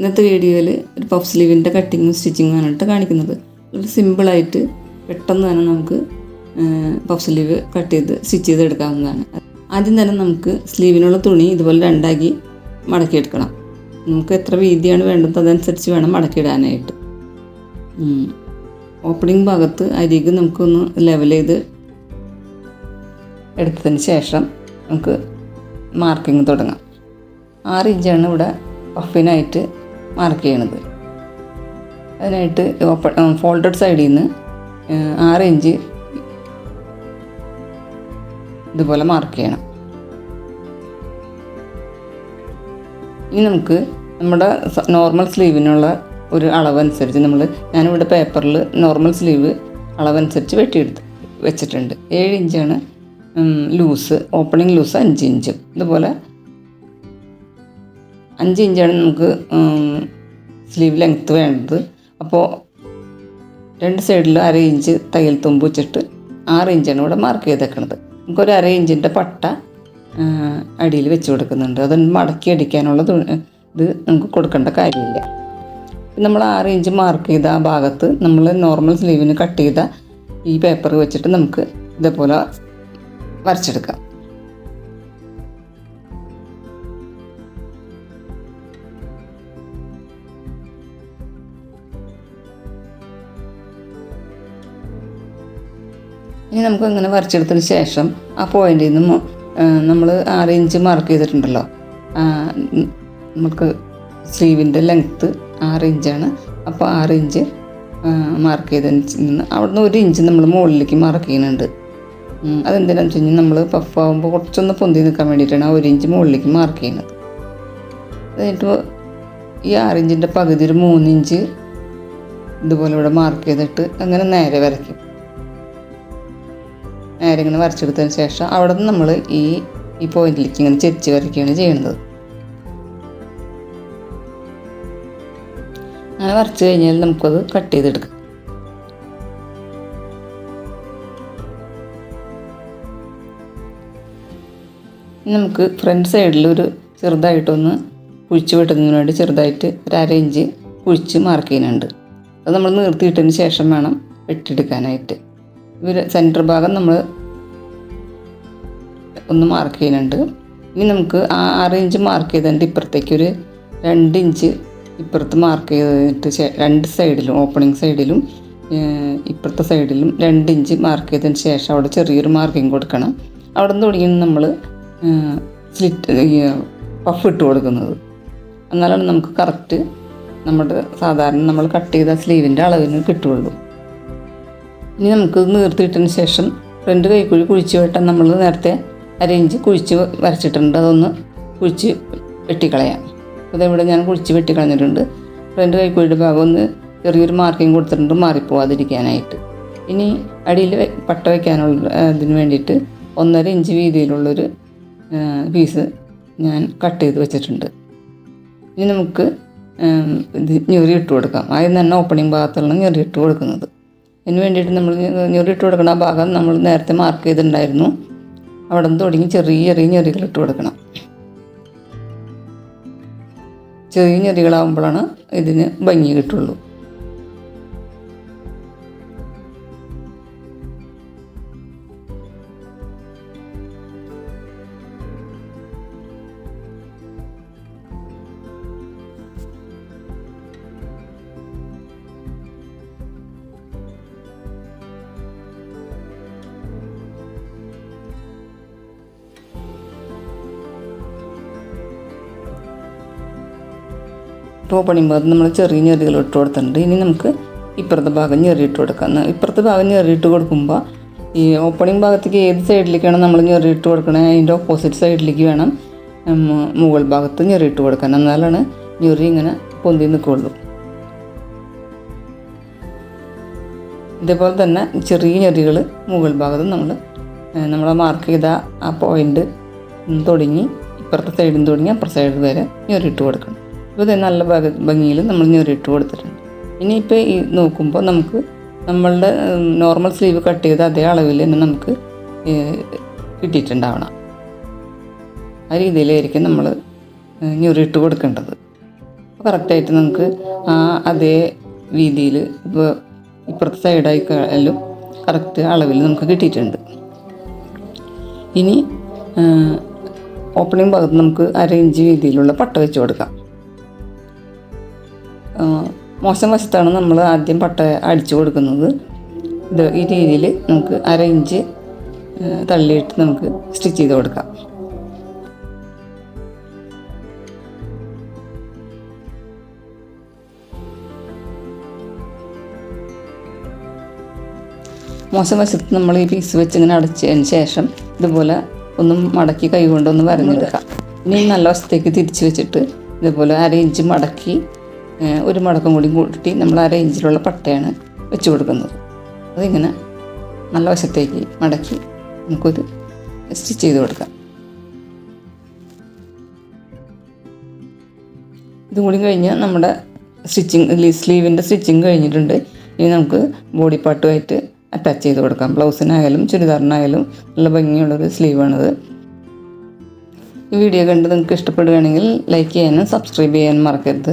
ഇന്നത്തെ വീഡിയോയിൽ ഒരു പഫ് സ്ലീവിന്റെ കട്ടിങ്ങും സ്റ്റിച്ചിങ്ങും ആണ് കാണിക്കുന്നത്. ഒരു സിമ്പിളായിട്ട് പെട്ടെന്ന് തന്നെ നമുക്ക് പഫ് സ്ലീവ് കട്ട് ചെയ്ത് സ്റ്റിച്ച് ചെയ്ത് എടുക്കാവുന്നതാണ്. ആദ്യം തന്നെ നമുക്ക് സ്ലീവിനുള്ള തുണി ഇതുപോലെ രണ്ടാക്കി മടക്കിയെടുക്കണം. നമുക്ക് എത്ര വീതിയാണ് വേണ്ടത് അതനുസരിച്ച് വേണം മടക്കിയിടാനായിട്ട്. ഓപ്പണിംഗ് ഭാഗത്ത് അരികെ നമുക്കൊന്ന് ലെവൽ ചെയ്ത് എടുത്തതിന് ശേഷം നമുക്ക് മാർക്കിംഗ് തുടങ്ങാം. ആറ് ഇഞ്ചാണ് ഇവിടെ പഫിനായിട്ട് മാർക്ക് ചെയ്യണത്. അതിനായിട്ട് ഓപ്പൺ ഫോൾഡഡ് സൈഡിൽ നിന്ന് ആറ് ഇഞ്ച് ഇതുപോലെ മാർക്ക് ചെയ്യണം. ഇനി നമുക്ക് നമ്മുടെ നോർമൽ സ്ലീവിനുള്ള ഒരു അളവനുസരിച്ച് നമ്മൾ ഞാനിവിടെ പേപ്പറിൽ നോർമൽ സ്ലീവ് അളവനുസരിച്ച് വെട്ടിയെടുത്ത് വെച്ചിട്ടുണ്ട്. ഏഴ് ഇഞ്ചാണ് ലൂസ് ഓപ്പണിംഗ് ലൂസ് അഞ്ച് ഇഞ്ചും ഇതുപോലെ അഞ്ച് ഇഞ്ചാണ് നമുക്ക് സ്ലീവ് ലെങ്ത്ത് വേണ്ടത്. അപ്പോൾ രണ്ട് സൈഡിൽ അര ഇഞ്ച് തയ്യൽ തുമ്പ് വെച്ചിട്ട് ആറ് ഇഞ്ചാണ് ഇവിടെ മാർക്ക് ചെയ്തേക്കണത്. നമുക്കൊരു അര ഇഞ്ചിന്റെ പട്ട അടിയിൽ വെച്ച് കൊടുക്കുന്നുണ്ട്. അതൊന്ന് മടക്കി അടിക്കാനുള്ള ഇത് നമുക്ക് കൊടുക്കേണ്ട കാര്യമില്ല. നമ്മൾ ആറ് ഇഞ്ച് മാർക്ക് ചെയ്ത ആ ഭാഗത്ത് നമ്മൾ നോർമൽ സ്ലീവിന് കട്ട് ചെയ്ത ഈ പേപ്പർ വെച്ചിട്ട് നമുക്ക് ഇതേപോലെ വരച്ചെടുക്കാം. ഇനി നമുക്ക് ഇങ്ങനെ വരച്ചെടുത്തതിന് ശേഷം ആ പോയിന്റിൽ നിന്ന് നമ്മൾ ആറ് ഇഞ്ച് മാർക്ക് ചെയ്തിട്ടുണ്ടല്ലോ. നമുക്ക് സ്ലീവിന്റെ ലെങ്ത്ത് ആറ് ഇഞ്ചാണ് അപ്പോൾ ആറ് ഇഞ്ച് മാർക്ക് ചെയ്തതിന് നിന്ന് അവിടുന്ന് ഒരു ഇഞ്ച് നമ്മൾ മുകളിലേക്ക് മാർക്ക് ചെയ്യുന്നുണ്ട്. അതെന്തിനാണെന്ന് വെച്ച് കഴിഞ്ഞാൽ നമ്മൾ പഫ് ആകുമ്പോൾ കുറച്ചൊന്ന് പൊന്തി നിൽക്കാൻ വേണ്ടിയിട്ടാണ് ആ ഒരു ഇഞ്ച് മുകളിലേക്ക് മാർക്ക് ചെയ്യുന്നത്. എന്നിട്ട് ഈ ആറിഞ്ചിന്റെ പകുതി ഒരു മൂന്നിഞ്ച് ഇതുപോലെ ഇവിടെ മാർക്ക് ചെയ്തിട്ട് അങ്ങനെ നേരെ വരയ്ക്കും. നേരെ ഇങ്ങനെ വരച്ചെടുത്തതിന് ശേഷം അവിടെ നിന്ന് നമ്മൾ ഈ ഈ പോയിന്റിലേക്ക് ഇങ്ങനെ ചെരിച്ച് വരയ്ക്കുകയാണ് ചെയ്യുന്നത്. അങ്ങനെ വരച്ച് കഴിഞ്ഞാൽ നമുക്കത് കട്ട് ചെയ്തെടുക്കാം. നമുക്ക് ഫ്രണ്ട് സൈഡിൽ ഒരു ചെറുതായിട്ടൊന്ന് കുഴിച്ച് വെട്ടുന്നതിന് വേണ്ടി ചെറുതായിട്ട് ഒരു അര ഇഞ്ച് കുഴിച്ച് മാർക്ക് ചെയ്യുന്നുണ്ട്. അത് നമ്മൾ നിർത്തിയിട്ടതിന് ശേഷം വേണം വെട്ടിയെടുക്കാനായിട്ട്. ഇവർ സെന്റർ ഭാഗം നമ്മൾ ഒന്ന് മാർക്ക് ചെയ്യുന്നുണ്ട്. ഇനി നമുക്ക് ആ ആറ് ഇഞ്ച് മാർക്ക് ചെയ്തിട്ട് ഇപ്പുറത്തേക്ക് ഒരു രണ്ട് ഇഞ്ച് ഇപ്പുറത്ത് മാർക്ക് ചെയ്തിട്ട് രണ്ട് സൈഡിലും ഓപ്പണിംഗ് സൈഡിലും ഇപ്പുറത്തെ സൈഡിലും രണ്ട് ഇഞ്ച് മാർക്ക് ചെയ്തതിന് ശേഷം അവിടെ ചെറിയൊരു മാർക്കിങ് കൊടുക്കണം. അവിടെ നിന്ന് തുടങ്ങി നമ്മൾ സ്ലിറ്റ് പഫ് ഇട്ട് കൊടുക്കുന്നത്. എന്നാലാണ് നമുക്ക് കറക്റ്റ് നമ്മുടെ സാധാരണ നമ്മൾ കട്ട് ചെയ്ത സ്ലീവിന്റെ അളവിന് കിട്ടുകയുള്ളൂ ഇനി നമുക്ക് നീർത്തിയിട്ടതിന് ശേഷം ഫ്രണ്ട് കൈക്കുഴി കുഴിച്ച് വെട്ടാൻ നമ്മൾ നേരത്തെ അരയിഞ്ച് കുഴിച്ച് വരച്ചിട്ടുണ്ട്. അതൊന്ന് കുഴിച്ച് വെട്ടിക്കളയാം. ഇവിടെ ഞാൻ കുഴിച്ച് വെട്ടിക്കളഞ്ഞിട്ടുണ്ട്. ഫ്രണ്ട് കൈക്കുഴിയുടെ ഭാഗം ഒന്ന് ചെറിയൊരു മാർക്കിങ് കൊടുത്തിട്ടുണ്ട്. മാറിപ്പോവാതിരിക്കാനായിട്ട്. ഇനി അടിയിൽ പട്ട വയ്ക്കാനുള്ള അതിന് വേണ്ടിയിട്ട് ഒന്നര ഇഞ്ച് വീതിയിലുള്ളൊരു പീസ് ഞാൻ കട്ട് ചെയ്ത് വെച്ചിട്ടുണ്ട്. ഇനി നമുക്ക് ഞൊറി ഇട്ട് കൊടുക്കാം. ആദ്യം തന്നെ ഓപ്പണിംഗ് ഭാഗത്തുള്ള ഞെറി ഇട്ട് കൊടുക്കുന്നത്. അതിന് വേണ്ടിയിട്ട് നമ്മൾ ഞൊറിയിട്ട് കൊടുക്കുന്ന ആ ഭാഗം നമ്മൾ നേരത്തെ മാർക്ക് ചെയ്തിട്ടുണ്ടായിരുന്നു. അവിടെ നിന്ന് തുടങ്ങി ചെറിയ ചെറിയ ഞെറികൾ ഇട്ട് കൊടുക്കണം. ചെറിയ ഞെറികളാകുമ്പോഴാണ് ഇതിന് ഭംഗി കിട്ടുള്ളൂ. ഓപ്പണിംഗ് ഭാഗത്ത് നമ്മൾ ചെറിയ ഞെറികൾ ഇട്ട് കൊടുത്തിട്ടുണ്ട്. ഇനി നമുക്ക് ഇപ്പുറത്തെ ഭാഗം ഞെറിയിട്ട് കൊടുക്കാം. ഇപ്പുറത്തെ ഭാഗം ഞെറിയിട്ട് കൊടുക്കുമ്പോൾ ഈ ഓപ്പണിംഗ് ഭാഗത്തേക്ക് ഏത് സൈഡിലേക്കാണ് നമ്മൾ ഞെറിയിട്ട് കൊടുക്കണേ? അതിന്റെ ഓപ്പോസിറ്റ് സൈഡിലേക്ക് വേണം മുകൾ ഭാഗത്ത് ഞെറിയിട്ട് കൊടുക്കാൻ. എന്നാലാണ് ഞെറി ഇങ്ങനെ പൊന്തി നിൽക്കുള്ളൂ ഇതേപോലെ തന്നെ ചെറിയ ഞെറികൾ മുകൾ ഭാഗത്ത് നമ്മൾ നമ്മൾ മാർക്ക് ചെയ്ത ആ പോയിന്റ് തുടങ്ങി ഇപ്പുറത്തെ സൈഡിൽ നിന്ന് തുടങ്ങി അപ്പുറത്തെ സൈഡ് വരെ ഞെറിയിട്ട് കൊടുക്കണം. ഇപ്പോൾ ഇത് നല്ല ഭംഗിയിൽ നമ്മൾ ഞെറിയിട്ട് കൊടുത്തിട്ടുണ്ട്. ഇനിയിപ്പോൾ ഈ നോക്കുമ്പോൾ നമുക്ക് നമ്മളുടെ നോർമൽ സ്ലീവ് കട്ട് ചെയ്ത അതേ അളവിൽ തന്നെ നമുക്ക് കിട്ടിയിട്ടുണ്ടാവണം. ആ രീതിയിലായിരിക്കും നമ്മൾ ഞൊറിയിട്ട് കൊടുക്കേണ്ടത്. കറക്റ്റായിട്ട് നമുക്ക് ആ അതേ രീതിയിൽ ഇപ്പോൾ ഇപ്പുറത്തെ സൈഡായിക്കായാലും കറക്റ്റ് അളവിൽ നമുക്ക് കിട്ടിയിട്ടുണ്ട്. ഇനി ഓപ്പണിംഗ് ഭാഗത്ത് നമുക്ക് അര ഇഞ്ച് വീതിയിലുള്ള പട്ട വെച്ച് കൊടുക്കാം. മോശം വശത്താണ് നമ്മൾ ആദ്യം പട്ട അടിച്ചു കൊടുക്കുന്നത്. ഇത് ഈ രീതിയിൽ നമുക്ക് അര ഇഞ്ച് തള്ളിയിട്ട് നമുക്ക് സ്റ്റിച്ച് ചെയ്ത് കൊടുക്കാം. മോശം വശത്ത് നമ്മൾ ഈ പീസ് വെച്ച് ഇങ്ങനെ അടച്ചതിന് ശേഷം ഇതുപോലെ ഒന്ന് മടക്കി കൈകൊണ്ട് ഒന്ന് വരഞ്ഞെടുക്കാം. ഇനി നല്ല വശത്തേക്ക് തിരിച്ച് വെച്ചിട്ട് ഇതുപോലെ അര ഇഞ്ച് മടക്കി ഒരു മുടക്കും കൂടി കൂട്ടി നമ്മൾ അര ഇഞ്ചിലുള്ള പട്ടയാണ് വെച്ച് കൊടുക്കുന്നത്. അതിങ്ങനെ നല്ല വശത്തേക്ക് മടക്കി നമുക്കൊരു സ്റ്റിച്ച് ചെയ്ത് കൊടുക്കാം. ഇതും കൂടി കഴിഞ്ഞാൽ നമ്മുടെ സ്റ്റിച്ചിങ് സ്ലീവിന്റെ സ്റ്റിച്ചിങ് കഴിഞ്ഞിട്ടുണ്ട്. ഇനി നമുക്ക് ബോഡി പാർട്ടുമായിട്ട് അറ്റാച്ച് ചെയ്ത് കൊടുക്കാം. ബ്ലൗസിനായാലും ചുരിദാറിനായാലും നല്ല ഭംഗിയുള്ളൊരു സ്ലീവാണിത് ഈ വീഡിയോ കണ്ട് നിങ്ങൾക്ക് ഇഷ്ടപ്പെടുകയാണെങ്കിൽ ലൈക്ക് ചെയ്യാനും സബ്സ്ക്രൈബ് ചെയ്യാനും മറക്കരുത്.